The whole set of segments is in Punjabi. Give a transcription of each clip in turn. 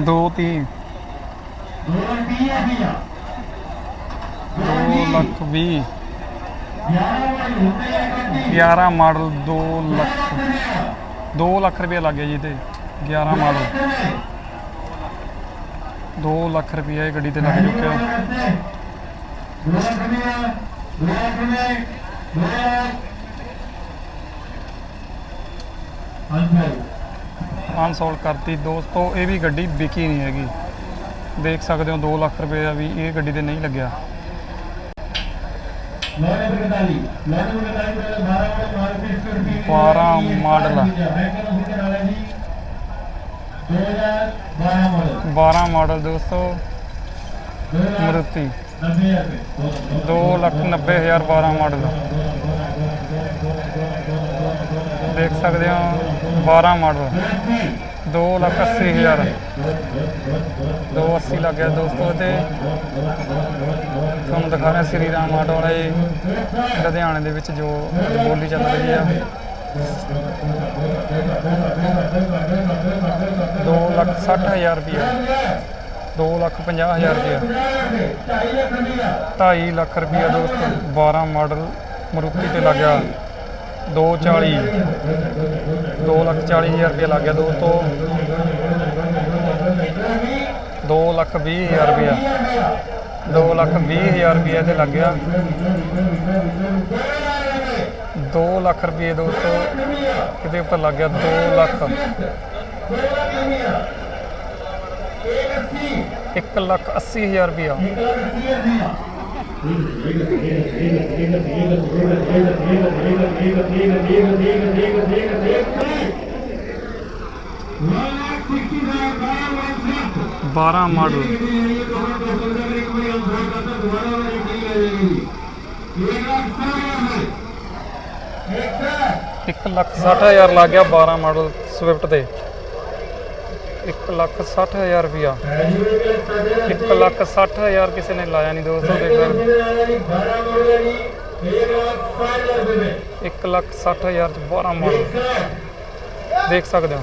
ਦੋ ਤੀਹ ਦੋ ਲੱਖ ਵੀਹ। 11 ਮਾਡਲ 2 ਲੱਖ। 2 ਲੱਖ ਰੁਪਏ ਲੱਗ ਗਿਆ ਜੀ ਤੇ 11 ਮਾਡਲ। 2 ਲੱਖ ਰੁਪਏ ਇਹ ਗੱਡੀ ਤੇ ਲੱਗ ਚੁੱਕਿਆ। ਅਨਸੋਲਡ ਕਰਤੀ ਦੋਸਤੋ ਇਹ ਵੀ ਗੱਡੀ ਵਿਕੀ ਨਹੀਂ ਹੈਗੀ ਦੇਖ ਸਕਦੇ ਹੋ 2 ਲੱਖ ਰੁਪਏ ਦਾ ਵੀ ਇਹ ਗੱਡੀ ਤੇ ਨਹੀਂ ਲੱਗਿਆ ਬਾਰਾਂ ਮਾਡਲ ਆ। 12 ਮਾਡਲ ਦੋਸਤੋ ਮਰੂਤੀ 2 ਲੱਖ 90 ਹਜ਼ਾਰ 12 ਮਾਡਲ ਦੇਖ ਸਕਦੇ ਹੋ 12 ਮਾਡਲ। 2 ਲੱਖ 80 ਹਜ਼ਾਰ। 280 ਲੱਗ ਗਿਆ ਦੋਸਤੋ ਤੇ। ਤੁਹਾਨੂੰ ਦਿਖਾ ਰਿਹਾ ਸ੍ਰੀ ਰਾਮ ਆਟੋ ਵਾਲੇ ਲੁਧਿਆਣੇ ਦੇ ਵਿੱਚ ਜੋ ਬੋਲੀ ਚੱਲ ਰਹੀ ਆ। 2 ਲੱਖ 60 ਹਜ਼ਾਰ ਰੁਪਇਆ 2 ਲੱਖ 50 ਹਜ਼ਾਰ ਰੁਪਇਆ 2.5 ਲੱਖ ਰੁਪਇਆ ਦੋਸਤੋ 12 ਮਾਡਲ ਮਰੂਤੀ ਤੇ ਲੱਗਿਆ 240 2 ਲੱਖ 40 ਹਜ਼ਾਰ ਰੁਪਏ ਲੱਗ ਗਿਆ ਦੋਸਤੋ। 2 ਲੱਖ 20 ਹਜ਼ਾਰ ਰੁਪਏ 2 ਲੱਖ 20 ਹਜ਼ਾਰ ਰੁਪਏ ਤੇ ਲੱਗ ਗਿਆ। 2 ਲੱਖ ਰੁਪਏ ਦੋਸਤੋ ਕਿਤੇ ਉੱਪਰ ਲੱਗ ਗਿਆ 2 ਲੱਖ। 1 ਲੱਖ 80 ਹਜ਼ਾਰ ਰੁਪਏ 12 ਮਾਡਲ ਇੱਕ ਲੱਖ 60000 ਲੱਗ ਗਿਆ 12 ਮਾਡਲ ਸਵਿਫਟ ਤੇ 1 ਲੱਖ 60 ਹਜ਼ਾਰ ਰੁਪਇਆ। 1 ਲੱਖ 60 ਹਜ਼ਾਰ ਕਿਸੇ ਨੇ ਲਾਇਆ ਨਹੀਂ ਦੋਸਤੋ ਦੇਖ ਸਕਦੇ 1 ਲੱਖ 60 ਹਜ਼ਾਰ ਚ 12 ਮਾਡਲ ਦੇਖ ਸਕਦੇ ਹੋ।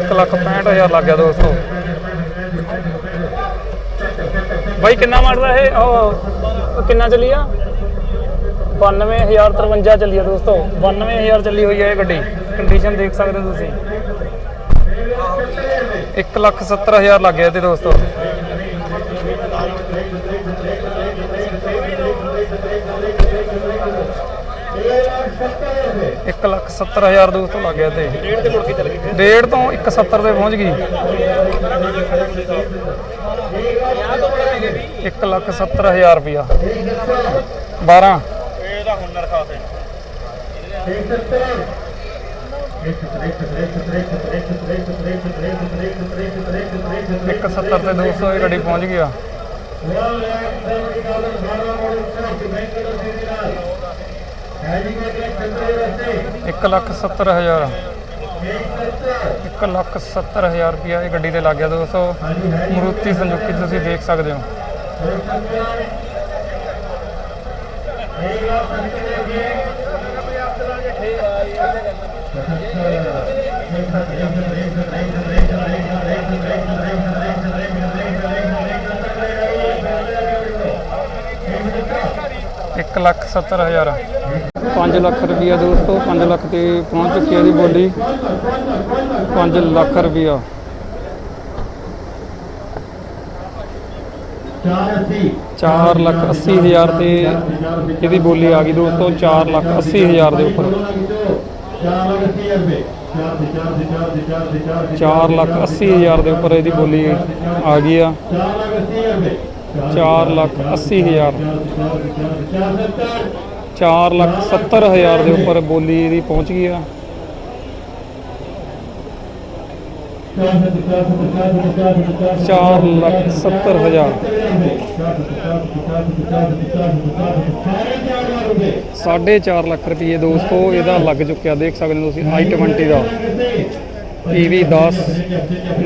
1 ਲੱਖ 65 ਹਜ਼ਾਰ ਲੱਗ ਗਿਆ ਦੋਸਤੋ। ਬਾਈ, ਕਿੰਨਾ ਮਾਡਲ ਇਹ? ਉਹ ਉਹ ਕਿੰਨਾ ਚੱਲੀ ਆ? 92053 ਚੱਲੀ ਆ ਦੋਸਤੋ। 92000 ਚੱਲੀ ਹੋਈ ਹੈ ਇਹ ਗੱਡੀ। ਕੰਡੀਸ਼ਨ ਦੇਖ ਸਕਦੇ ਹੋ ਤੁਸੀਂ। 1 ਲੱਖ 70 ਹਜ਼ਾਰ ਲੱਗ ਗਿਆ ਤੇ ਦੋਸਤੋ। ਇੱਕ ਲੱਖ 70 ਹਜ਼ਾਰ ਦੋਸਤੋ ਲੱਗ ਗਿਆ ਤੇ। ਡੇਢ ਤੋਂ ਇੱਕ ਕੇ ਚੱਲ ਤੇ ਪਹੁੰਚ ਗਈ। 1 ਲੱਖ 70 ਹਜ਼ਾਰ ਰੁਪਿਆ 12 ਇਹਦਾ ਹੁਨਰ ਖਾਸ ਹੈ। 170 ਤੇ 200 ਇਹ ਗੱਡੀ ਪਹੁੰਚ ਗਿਆ ਇੱਕ ਲੱਖ 70 ਹਜ਼ਾਰ ਇੱਕ ਲੱਖ 70 ਹਜ਼ਾਰ ਰੁਪਿਆ ਇਹ ਗੱਡੀ ਤੇ ਲੱਗ ਗਿਆ 200 ਮਰੂਤੀ ਸੰਜੁਕੀ ਤੁਸੀਂ ਦੇਖ ਸਕਦੇ ਹੋ। ਇੱਕ ਲੱਖ 70 ਹਜ਼ਾਰ। 5 ਲੱਖ ਰੁਪਇਆ ਦੋਸਤੋ 5 ਲੱਖ ਤੇ ਪਹੁੰਚ ਚੁੱਕੀ ਹੈ ਦੀ ਬੋਲੀ। 5 ਲੱਖ ਰੁਪਇਆ ਚਾਰ ਲੱਖ 80 ਹਜ਼ਾਰ ਤੇ ਇਹਦੀ ਬੋਲੀ ਆ ਗਈ ਦੋਸਤੋ 4 ਲੱਖ 80 ਹਜ਼ਾਰ ਦੇ ਉੱਪਰ। 4 ਲੱਖ 80 ਹਜ਼ਾਰ ਦੇ ਉੱਪਰ ਇਹਦੀ ਬੋਲੀ ਆ ਗਈ ਆ। 4 ਲੱਖ 80 ਹਜ਼ਾਰ। 4 ਲੱਖ 70 ਹਜ਼ਾਰ ਦੇ ਉੱਪਰ ਬੋਲੀ ਇਹਦੀ ਪਹੁੰਚ ਗਈ ਆ। ਚਾਰ ਲੱਖ 70 ਹਜ਼ਾਰ। ਸਾਢੇ 4 ਲੱਖ ਰੁਪਏ ਦੋਸਤੋ, ਇਹਦਾ ਲੱਗ ਚੁੱਕਿਆ। ਦੇਖ ਸਕਦੇ ਹੋ ਤੁਸੀਂ i20 ਦਾ। ਪੀਵੀ 10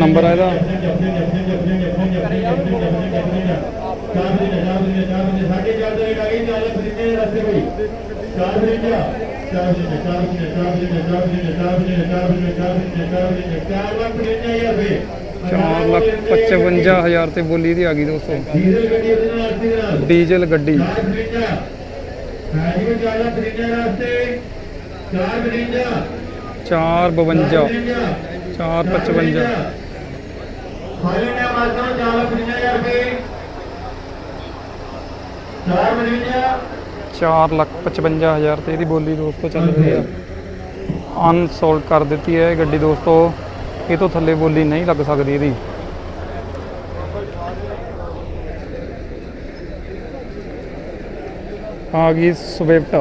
ਨੰਬਰ ਹੈ ਇਹਦਾ। Кабрине, кабрине, кабрине, кабрине, кабрине, кабрине, кабрине, кабрине, ਚਾਰ ਲੱਖ ਪੰਜਾਹ ਹਜ਼ਾਰ ਰੁਪਏ 4 ਲੱਖ 55000 ਤੇ ਬੋਲੀ ਦੀ ਆ ਗਈ ਦੋਸਤੋ। ਡੀਜ਼ਲ ਗੱਡੀ। ਦੇ ਨਾਲ ਅੱਧੀ ਨਾਲ ਡੀਜ਼ਲ ਗੱਡੀ 455 ਹਾਜੀ ਚਾਰ ਲੱਖ ਪੰਜਾਹ ਰਾਸਤੇ 455 452 455 ਹਾਲੇ ਨੇ ਮਾਤਾ 4 ਲੱਖ ਪੰਜਾਹ ਹਜ਼ਾਰ ਰੁਪਏ 455 55000 ਤੇ ਇਹਦੀ ਬੋਲੀ ਦੋਸਤੋ ਚੱਲ ਰਹੀ ਆ। ਅਨਸੋਲਡ ਕਰ ਦਿੱਤੀ ਹੈ ਇਹ ਗੱਡੀ ਦੋਸਤੋ। ਇਹ ਤੋਂ ਥੱਲੇ ਬੋਲੀ ਨਹੀਂ ਲੱਗ ਸਕਦੀ ਇਹਦੀ। ਆ ਗਈ ਸਵਿਫਟ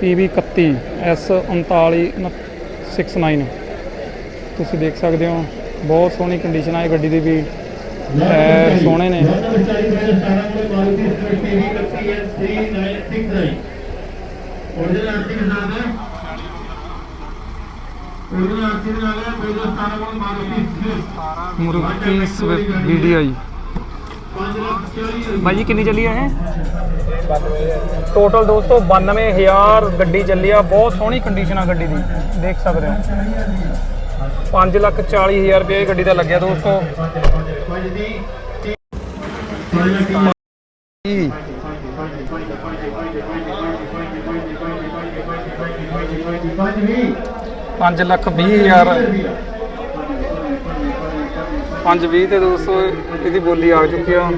PV 31 S 3969 ਤੁਸੀਂ ਦੇਖ ਸਕਦੇ ਹੋ ਬਹੁਤ ਸੋਹਣੀ ਕੰਡੀਸ਼ਨ ਆ ਇਹ ਗੱਡੀ ਦੀ ਵੀ। ਟਾਇਰ ਸੋਹਣੇ ਨੇ। ഒറിജിനൽ അർത്തിനാണ് ഒറിജിനൽ അർത്തിനാണ് പേര് സ്ഥാനമാണ് മാരുതി മുറുക്കി സ്വിഫ്റ്റ് ബി डी आई ਭਾਈ ਜੀ ਕਿੰਨੀ ਚੱਲੀ ਹੈ ਟੋਟਲ ਦੋਸਤੋ 92000 ਗੱਡੀ ਚੱਲੀ ਆ। ਬਹੁਤ ਸੋਹਣੀ ਕੰਡੀਸ਼ਨ ਗੱਡੀ ਦੀ। ਦੇਖ ਸਕਦੇ ਹੋ। 5 ਲੱਖ 40000 ਰੁਪਏ ਗੱਡੀ ਦਾ ਲੱਗਿਆ ਦੋਸਤੋ। 5 ਲੱਖ 20000 5 20 ਤੇ ਦੋਸਤੋ ਇਹਦੀ ਬੋਲੀ ਆ ਚੁੱਕੀ ਆ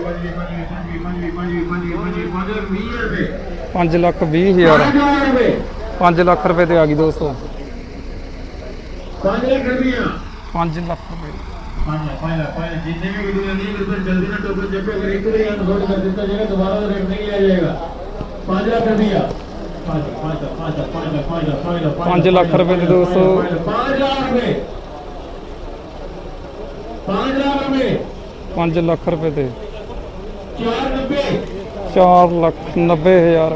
5 ਲੱਖ 20000 5 ਲੱਖ ਰੁਪਏ ਤੇ ਆ ਗਈ ਦੋਸਤੋ 5 ਲੱਖ ਰੁਪਏ जितने भी वीडियो नहीं बिल्कुल जल्दी ना टोकन जब अगर एक बार यहाँ नोट कर देता जाएगा दोबारा तो रेट नहीं लिया जाएगा पाँच लाख रुपया ਪੰਜ ਲੱਖ ਰੁਪਏ ਦੇ ਦੋਸਤੋ। 5 ਲੱਖ ਰੁਪਏ 5 ਲੱਖ ਰੁਪਏ 5 ਲੱਖ ਰੁਪਏ ਤੇ 490 ਲੱਖ 90 ਹਜ਼ਾਰ।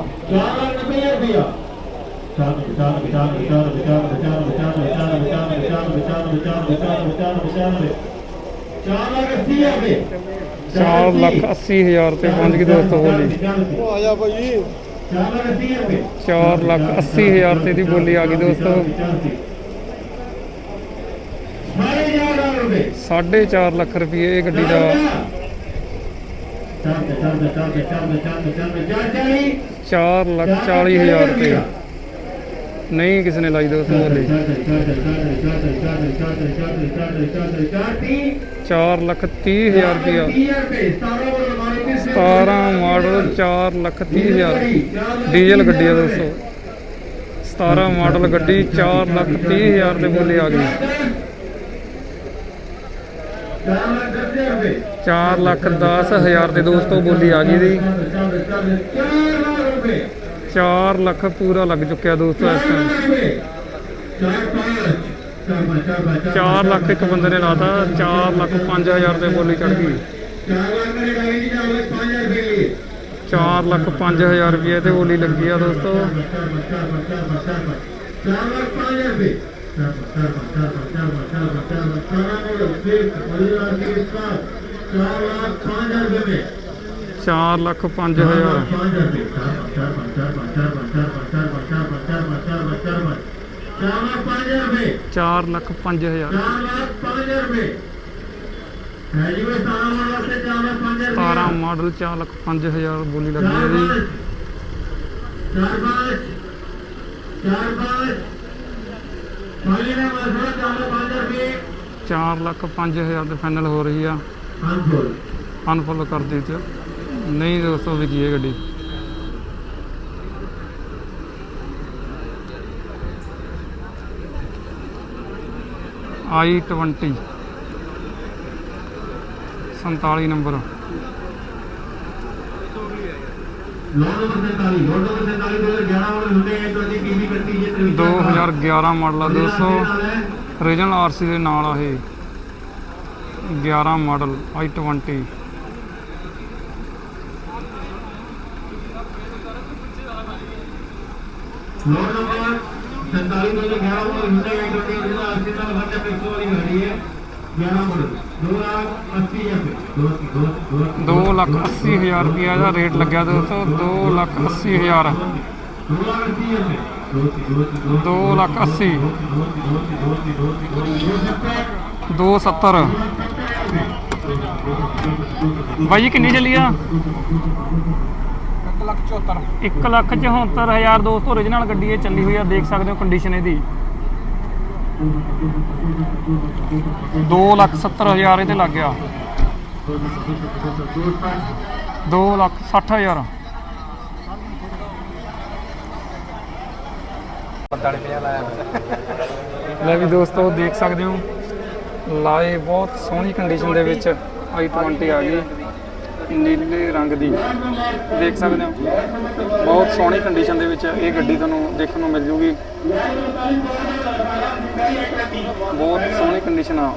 ਚਾਰ ਲੱਖ 80 ਹਜ਼ਾਰ ਤੇ ਪੰਜ ਗਈ ਦੋਸਤੋ ਹੋਲੀ ਆ ਜਾ ਭਾਈ। ਚਾਰ ਲੱਖ 80 ਹਜ਼ਾਰ ਤੇ ਦੀ ਬੋਲੀ ਆ ਗਈ ਦੋਸਤੋ। 4.5 ਲੱਖ ਰੁਪਏ ਇਹ ਗੱਡੀ ਦਾ। ਚਾਰ ਲੱਖ 40 ਹਜ਼ਾਰ ਰੁਪਏ। ਨਹੀਂ ਕਿਸ ਨੇ ਲਾਈ ਦੋਸਤ ਬੋਲੀ। 4 ਲੱਖ 30 ਹਜ਼ਾਰ ਰੁਪਏ 17 ਮਾਡਲ 4 ਲੱਖ 30000 ਡੀਜ਼ਲ ਗੱਡੀ ਆ ਦੋਸਤੋ। 17 ਮਾਡਲ ਗੱਡੀ 4 ਲੱਖ 30000 ਤੇ ਬੋਲੀ ਆ ਗਈ। 4 ਲੱਖ ਦਸ ਹਜ਼ਾਰ ਦੇ ਦੋਸਤੋ ਬੋਲੀ ਆ ਗਈ ਦੀ 4 ਲੱਖ ਪੂਰਾ ਲੱਗ ਚੁੱਕਿਆ ਦੋਸਤੋ ਇਸ ਟਾਈਮ 4 ਲੱਖ ਇੱਕ ਬੰਦੇ ਨੇ ਲਾਤਾ 4 ਲੱਖ 5000 ਤੇ ਬੋਲੀ ਚੜ ਗਈ। 4 ਲੱਖ 5000 ਰੁਪਏ ਤੇ ਹੋਲੀ ਲੱਗੀ ਆ ਦੋਸਤੋ। 4 ਲੱਖ 5000 ਰੁਪਏ ਚਾਰ ਲੱਖ ਪੰਜ ਹਜ਼ਾਰ। ਚਾਰ ਲੱਖ ਪੰਜ ਹਜ਼ਾਰ। ਹੈ ਜੀ 17 ਮਾਡਲ ਵਾਸਤੇ ਲੱਖ 5000 17 ਮਾਡਲ 4 ਬੋਲੀ ਲੱਗੀ ਹੈ ਜੀ। 4 5 4 4 ਲੱਖ 5000 ਰੁਪਏ 4 ਦੇ ਫਾਈਨਲ ਹੋ ਰਹੀ ਆ। ਅਨਫੋਲ ਅਨਫੋਲ ਕਰ ਦਿੱਤੀ ਨਹੀਂ ਦੋਸਤੋ ਵਿਕੀ ਹੈ ਗੱਡੀ? i20 47 number. ਦੋ ਹਜ਼ਾਰ 11 ਮਾਡਲ ਆ 200 ਰੀਜਨਲ ਆਰਸੀ ਦੇ ਨਾਲ ਆ ਇਹ। 11 ਮਾਡਲ i20 ਲੋਡ ਨੰਬਰ 47 ਤੋਂ 11 ਨੂੰ ਹਿੰਦੇ ਆਈ 20 ਜਿਹਦਾ ਅਰਜੀ ਦਾ ਵਰਤ 100 ਵਾਲੀ ਗਾੜੀ ਹੈ 11 ਮਾਡਲ। 2 ਲੱਖ 80 ਹਜ਼ਾਰ ਰੁਪਿਆ ਇਹਦਾ ਰੇਟ ਲੱਗਿਆ ਦੋਸਤੋ 2 ਲੱਖ 80 ਹਜ਼ਾਰ। 2 ਲੱਖ 80 270 ਬਾਈ ਕਿੰਨੀ ਚੱਲੀ ਆ? 1 ਲੱਖ 74 1 ਦੋਸਤੋ origignal ਗੱਡੀ ਇਹ ਚੱਲੀ ਹੋਈ ਆ ਦੇਖ ਸਕਦੇ ਹੋ ਕੰਡੀਸ਼ਨ ਇਹਦੀ। 2 ਲੱਖ 70 ਹਜ਼ਾਰ ਇਹ ਲੱਗ ਗਿਆ। 2 ਲੱਖ 60 ਹਜ਼ਾਰ। ਲੈ ਵੀ ਦੋਸਤੋ, ਦੇਖ ਸਕਦੇ ਹੋ, ਲਾਏ ਬਹੁਤ ਸੋਹਣੀ ਕੰਡੀਸ਼ਨ ਦੇ ਵਿੱਚ i20 ਆ ਗਈ, ਨੀਲੇ ਰੰਗ ਦੀ। ਦੇਖ ਸਕਦੇ ਹੋ, ਬਹੁਤ ਸੋਹਣੀ ਕੰਡੀਸ਼ਨ ਦੇ ਵਿੱਚ ਇਹ ਗੱਡੀ ਤੁਹਾਨੂੰ ਦੇਖਣ ਨੂੰ ਮਿਲ ਜੂਗੀ। ਬਹੁਤ ਸੋਹਣੀ ਕੰਡੀਸ਼ਨ ਆ।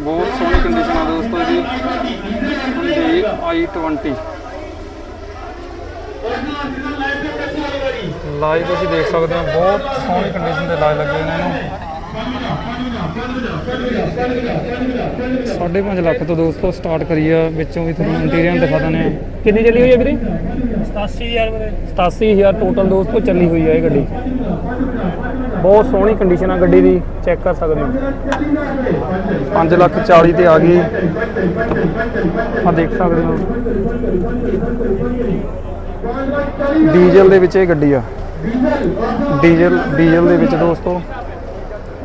ਬਹੁਤ ਸੋਹਣੀ ਕੰਡੀਸ਼ਨ ਆ ਦੋਸਤੋ ਜੀ। ਹੁੰਦੀ i20 ਲਾਈਵ ਤੁਸੀਂ ਦੇਖ ਸਕਦੇ ਹੋ, ਬਹੁਤ ਸੋਹਣੀ ਕੰਡੀਸ਼ਨ ਦੇ ਲਾਈਵ ਲੱਗੇ ਨੇ ਇਹਨੂੰ। ਸਾਢੇ ਪੰਜ ਲੱਖ ਤੋਂ ਦੋਸਤੋ ਸਟਾਰਟ ਕਰੀ ਆ ਵਿੱਚੋਂ ਵੀ ਤੁਹਾਨੂੰ ਇੰਟੀਰੀਅਰ ਦਿਖਾ ਦਿੰਦੇ ਆ ਕਿੰਨੀ ਚੱਲੀ ਹੋਈ ਹੈ ਵੀਰੇ? 87000 ਵੀਰੇ। 87000 ਟੋਟਲ ਦੋਸਤੋ ਚੱਲੀ ਹੋਈ ਹੈ ਇਹ ਗੱਡੀ। ਬਹੁਤ ਸੋਹਣੀ ਕੰਡੀਸ਼ਨ ਆ ਗੱਡੀ ਦੀ ਚੈੱਕ ਕਰ ਸਕਦੇ ਹੋ। 5 ਲੱਖ 40 ਤੇ ਆ ਗਈ। ਆ ਦੇਖ ਸਕਦੇ ਹੋ। ਡੀਜ਼ਲ ਦੇ ਵਿੱਚ ਇਹ ਗੱਡੀ ਆ। ਡੀਜ਼ਲ ਡੀਜ਼ਲ ਦੇ ਵਿੱਚ ਦੋਸਤੋ।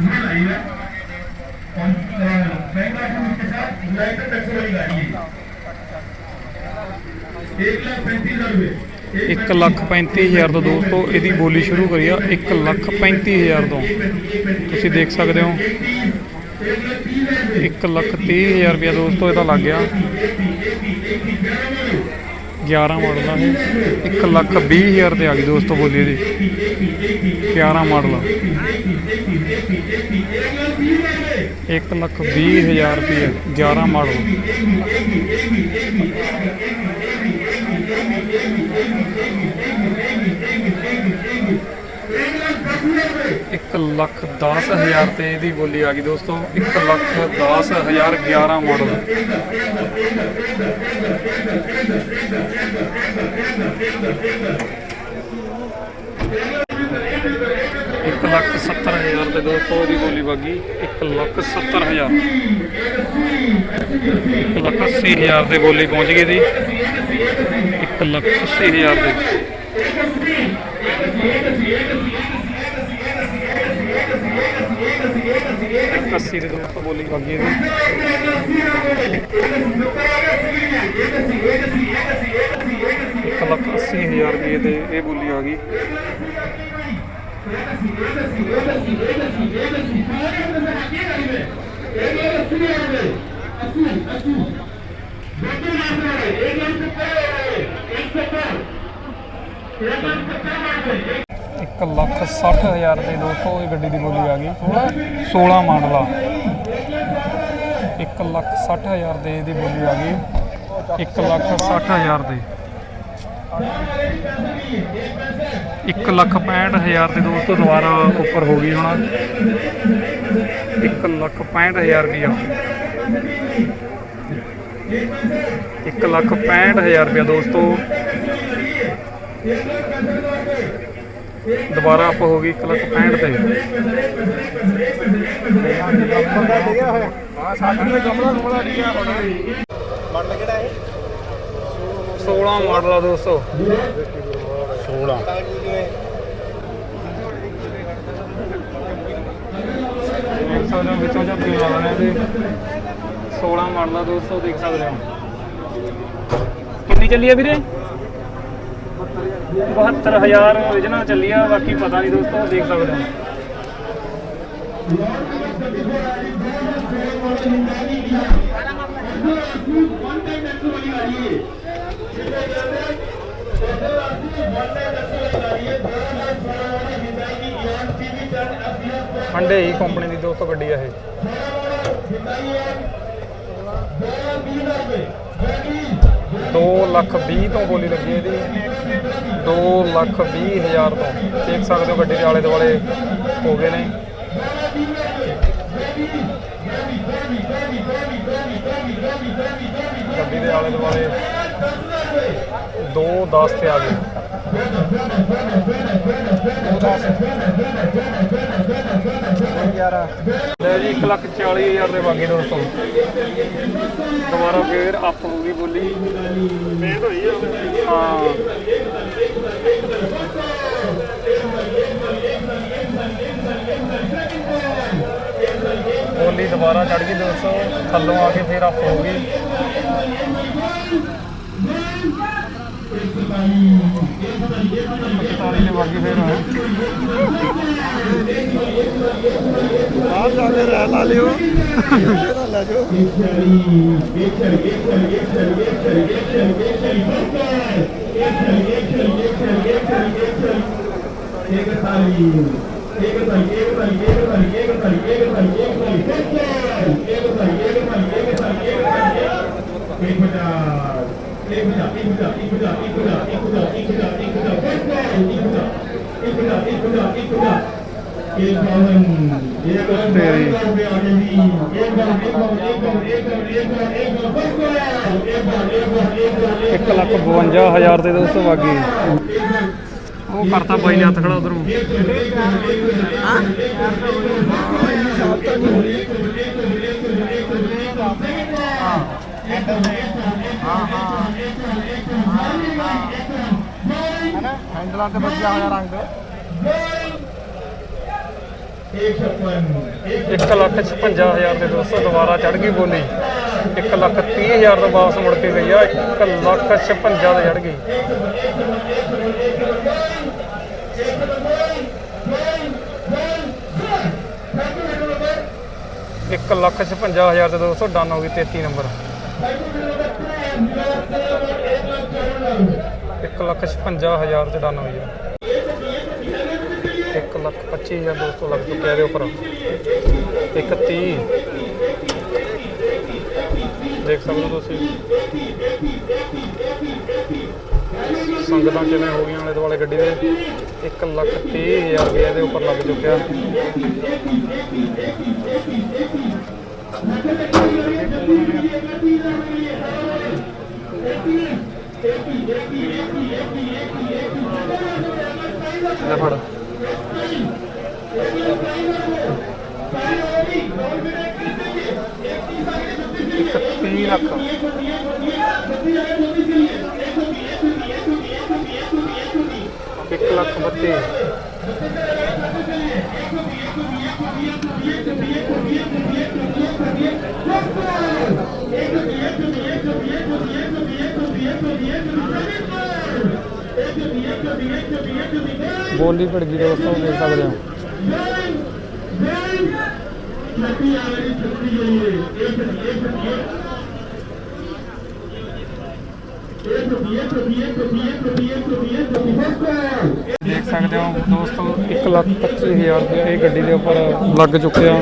वो लाइव है और बैंक डॉक्यूमेंट के साथ लाइव टैक्स वाली गाड़ी है एक लाख पैंतीस हजार रुपये 1 ਲੱਖ 35000 ਤੋਂ ਦੋਸਤੋ ਇਹਦੀ ਬੋਲੀ ਸ਼ੁਰੂ ਕਰੀ ਆ 1 ਲੱਖ 35000 ਤੋਂ ਤੁਸੀਂ ਦੇਖ ਸਕਦੇ ਹੋ 1 ਲੱਖ 30000 ਰੁਪਇਆ ਦੋਸਤੋ ਇਹਦਾ ਲੱਗ ਗਿਆ 11 ਮਾਡਲ ਆ ਇਹ 1 ਲੱਖ 20000 ਤੇ ਆ ਗਈ ਦੋਸਤੋ ਬੋਲੀ ਇਹਦੀ। 11 ਮਾਡਲ। 1 ਲੱਖ 20000 ਰੁਪਇਆ 11 ਮਾਡਲ। ਇੱਕ ਲੱਖ ਦਸ ਹਜ਼ਾਰ ਤੇ ਇਹਦੀ ਬੋਲੀ ਆ ਗਈ ਦੋਸਤੋ। ਇੱਕ ਲੱਖ ਦਸ ਹਜ਼ਾਰ 11 ਮਾਡਲ ਇੱਕ ਲੱਖ 70 ਹਜ਼ਾਰ ਤੇ ਦੋਸਤੋ ਇਹਦੀ ਬੋਲੀ ਵਗੀ ਇੱਕ ਲੱਖ 70 ਹਜ਼ਾਰ। ਇੱਕ ਲੱਖ 80 ਹਜ਼ਾਰ ਤੇ ਬੋਲੀ ਪਹੁੰਚ ਗਈ ਦੀ ਇੱਕ ਲੱਖ 80 ਹਜ਼ਾਰ ਦੇ 80 ਦੇ ਦੋਸਤ ਬੋਲੀ ਬਾਗੀ ਦੀ ਲੱਖ 80 ਹਜ਼ਾਰ ਰੁਪਏ ਦੇ ਇਹ ਬੋਲੀ ਆ ਗਈ। ਇਹ ਮੇਰੇ ਸੁਣਿਆ ਹੋਵੇ 60000 ਦੇ ਦੋਸਤੋ ਇਹ ਗੱਡੀ ਦੀ ਬੋਲੀ ਆ ਗਈ। 16 ਮਾਡਲ ਆ। 160000 ਦੇ ਇਹਦੀ ਬੋਲੀ ਆ ਗਈ। 160000 ਦੇ। 1 ਲੱਖ 65000 ਦੇ ਦੋਸਤੋ, ਦੁਬਾਰਾ ਉੱਪਰ ਹੋ ਗਈ ਹੁਣ। 1 ਲੱਖ 65000 ਰੁਪਇਆ 1 ਲੱਖ 65000 ਰੁਪਇਆ ਦੋਸਤੋ। ਦੁਬਾਰਾ ਅਪ ਹੋ ਗਈ 1 ਲੱਖ 65 ਤੇ। ਮਾਡਲ ਕਿਹੜਾ ਹੈ 16 ਮਾਡਲ ਆ ਦੋਸਤੋ। 16 ਦੇਖ ਸਕਦੇ ਹੋ ਵਿੱਚੋਂ ਝਾਤੀ ਲਾ ਲੈਣੇ ਇਹਦੇ 16 ਮਾਡਲ ਆ ਦੋਸਤੋ ਦੇਖ ਸਕਦੇ ਹੋ। ਕਿੰਨੀ ਚੱਲੀ ਆ ਵੀਰੇ? 72000 origignal ਚੱਲੀ ਆ ਬਾਕੀ ਪਤਾ ਨਹੀਂ ਦੋਸਤੋ ਦੇਖ ਸਕਦੇ ਹੋ। ਇੱਥੋਂ ਰਾਸੂ ਵਨ ਟਾਈਮ ਟੈਕਸ ਵਾਲੀ ਗਾੜੀ ਹੈ ਕਿੰਨੇ ਕਹਿੰਦੇ ਇੱਥੋਂ ਰਾਸੂ ਵਨ ਟਾਈਮ ਟੈਕਸ ਵਾਲੀ ਗਾੜੀ ਹੈ 2016 ਵਾਲੀ ਹਿੰਦਾਈ ਦੀ ਗਿਆਨ ਟੀਵੀ 10 ਐਫਐਸ ਹੰਡੇ ਹੀ ਕੰਪਨੀ ਦੀ ਦੋਸਤੋ ਗੱਡੀ ਆ ਇਹ। ਹਿੰਦਾਈ ਹੈ 2020 ਰੁਪਏ ਜਿਹੜੀ 2 ਲੱਖ 20 ਤੋਂ ਬੋਲੀ ਲੱਗੀ ਇਹਦੀ। 2 ਲੱਖ 20 ਹਜ਼ਾਰ ਤੋਂ। ਦੇਖ ਸਕਦੇ ਹੋ ਗੱਡੀ ਦੇ ਆਲੇ ਦੁਆਲੇ ਹੋ ਗਏ ਨੇ। ਗੱਡੀ ਦੇ ਆਲੇ ਦੁਆਲੇ 2 10 ਤੇ ਆ ਗਏ। ਲੈ ਜੀ 1 ਲੱਖ 40 ਹਜ਼ਾਰ ਦੇ ਬਾਕੀ ਦੋਸਤੋ। ਦੁਬਾਰਾ ਫੇਰ ਅਪ ਹੋ ਗਈ ਬੋਲੀ। ਮੇਨ ਹੋਈ ਆ ਹਾਂ। ਬੋਲੀ ਦੁਬਾਰਾ ਚੜ ਗਈ ਦੋਸਤੋ ਥੱਲੋਂ ਆ ਕੇ ਫੇਰ ਅਪ ਹੋ ਗਈ। ਪਤਾਲੀ ਦੇ ਬਾਕੀ ਫੇਰ ਆ। ਬਾਹਰ ਜਾ ਕੇ ਰਹਿ ਲਾ ਲਿਓ ਇਹਦਾ ਲੈ ਜਾਓ। ਇੱਕ ਇੱਕ ਲੱਖ 52 ਹਜ਼ਾਰ ਦੇ ਦੋਸਤੋ ਬਾਕੀ ਉਹ ਕਰਤਾ ਬਾਈ ਨੇ ਹੱਥ ਖੜਾ ਉਧਰੋਂ। ਹੈਂਡਲਾਂ ਤੇ ਵੱਜਿਆ ਹੋਇਆ ਰੰਗ 1 ਲੱਖ 56 ਹਜ਼ਾਰ ਦੇ ਦੋਸਤੋ ਦੁਬਾਰਾ ਚੜ ਗਈ ਬੋਲੀ। 1 ਲੱਖ 30 ਹਜ਼ਾਰ ਤੋਂ ਵਾਪਸ ਮੁੜ ਕੇ ਗਈ ਆ। 1 ਲੱਖ 56 ਤੇ ਚੜ ਗਈ। ਇੱਕ ਲੱਖ 56 ਹਜ਼ਾਰ ਦੇ ਦੋਸਤੋ ਡਨ ਹੋ ਗਈ 33 ਨੰਬਰ। 1 ਲੱਖ 56 ਹਜ਼ਾਰ ਤੇ ਡਨ ਹੋਈ ਆ। 1 ਲੱਖ 25 ਹਜ਼ਾਰ ਦੋਸਤੋ ਲੱਗ ਚੁੱਕਿਆ ਇਹਦੇ ਉੱਪਰ। ਇੱਕ 30 ਦੇਖ ਸਕਦੇ ਹੋ ਤੁਸੀਂ। ਸੰਗਤਾਂ ਕਿਵੇਂ ਹੋ ਗਈਆਂ ਆਲੇ ਦੁਆਲੇ ਗੱਡੀ ਦੇ। 1 ਲੱਖ 30 ਹਜ਼ਾਰ ਰੁਪਏ ਦੇ ਉੱਪਰ ਲੱਗ ਚੁੱਕਿਆ। ਲੈ ਫੜ। ਇੱਕ 30 ਲੱਖ। ਇੱਕ ਲੱਖ ਬੱਤੀ ਬੋਲੀ ਪੜ ਗਈ ਦੋਸਤੋ ਦੇਖ ਸਕਦੇ ਹੋ ਦੇਖ ਸਕਦੇ ਹੋ ਦੋਸਤੋ 1 ਲੱਖ 25 ਹਜ਼ਾਰ ਰੁਪਏ ਇਹ ਗੱਡੀ ਦੇ ਉੱਪਰ ਲੱਗ ਚੁੱਕਿਆ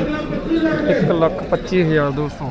1 ਲੱਖ 25 ਹਜ਼ਾਰ ਦੋਸਤੋ।